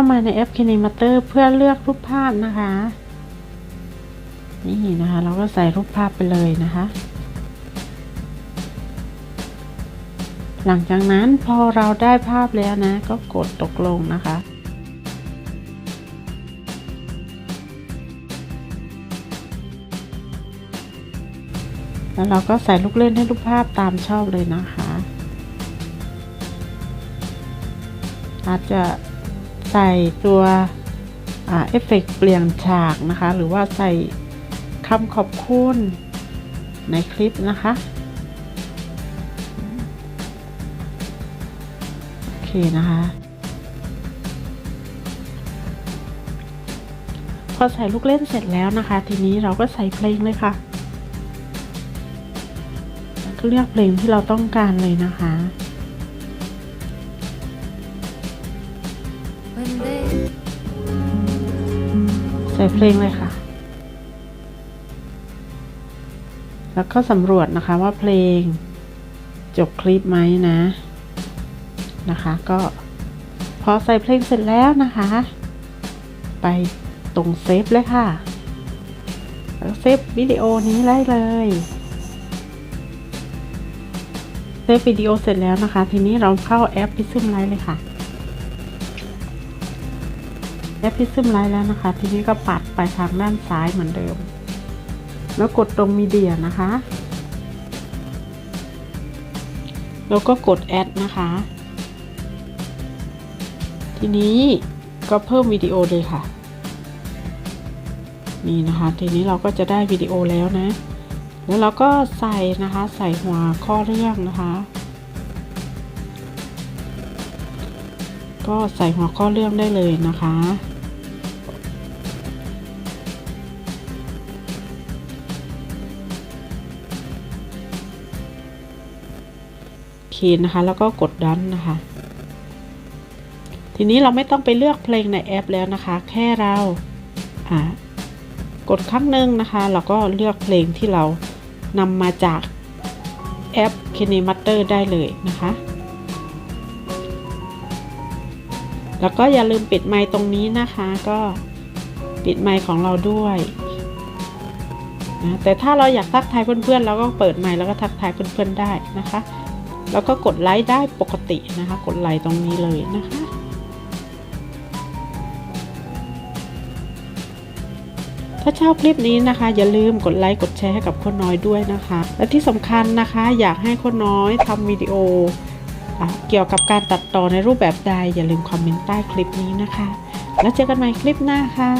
ามาในแอป Kinemaster เพื่อเลือกรูปภาพนะคะ นี่นะคะ เราก็ใส่รูปภาพไปเลยนะคะ หลังจากนั้นพอเราได้ภาพแล้วนะ ก็กดตกลงนะคะแล้วเราก็ใส่ลูกเล่นให้รูปภาพตามชอบเลยนะคะ อาจจะ ใส่ตัวอเอฟเฟกต์เปลี่ยนฉากนะคะ หรือว่าใส่คำขอบคุณในคลิปนะคะโอเคนะคะ พอใส่ลูกเล่นเสร็จแล้วนะคะ ทีนี้เราก็ใส่เพลงเลยค่ะก็เลือกเพลงที่เราต้องการเลยนะคะ ใส่เพลงเลยค่ะ แล้วก็สำรวจนะคะว่าเพลงจบคลิปไหมนะ นะคะ ก็พอใส่เพลงเสร็จแล้วนะคะ ไปตรงเซฟเลยค่ะ แล้วเซฟวิดีโอนี้ได้เลยเซฟวิดีโอเสร็จแล้วนะคะ ทีนี้เราเข้าแอปพิซึมไลท์เลยค่ะ แอปพิซึมไลท์แล้วนะคะ ทีนี้ก็ปัดไปทางด้านซ้ายเหมือนเดิม แล้วกดตรงมีเดียนะคะ แล้วก็กดแอดนะคะ ทีนี้ก็เพิ่มวิดีโอเลยค่ะ นี่นะคะ ทีนี้เราก็จะได้วิดีโอแล้วนะ แล้วเราก็ใส่นะคะใส่หัวข้อเรื่องนะคะก็ใส่หัวข้อเรื่องได้เลยนะคะ โอเคนะคะ แล้วก็กดดันนะคะ ทีนี้เราไม่ต้องไปเลือกเพลงในแอปแล้วนะคะ แค่เรากดครั้งหนึ่งนะคะเราก็เลือกเพลงที่เรานำมาจากแอป Kinemaster ได้เลยนะคะ แล้วก็อย่าลืมปิดไมค์ตรงนี้นะคะ ก็ปิดไมค์ของเราด้วยนะแต่ถ้าเราอยากทักทายเพื่อนๆเราก็เปิดไมค์แล้วก็ทักทายเพื่อนๆได้นะคะ แล้วก็กดไลค์ได้ปกตินะคะ กดไลค์ตรงนี้เลยนะคะ ถ้าชอบคลิปนี้นะคะ อย่าลืมกดไลค์กดแชร์ให้กับคนน้อยด้วยนะคะ และที่สำคัญนะคะ อยากให้คนน้อยทำวิดีโออเกี่ยวกับการตัดต่อในรูปแบบใด อย่าลืมคอมเมนต์ใต้คลิปนี้นะคะ แล้วเจอกันใหม่คลิปหน้าค่ะ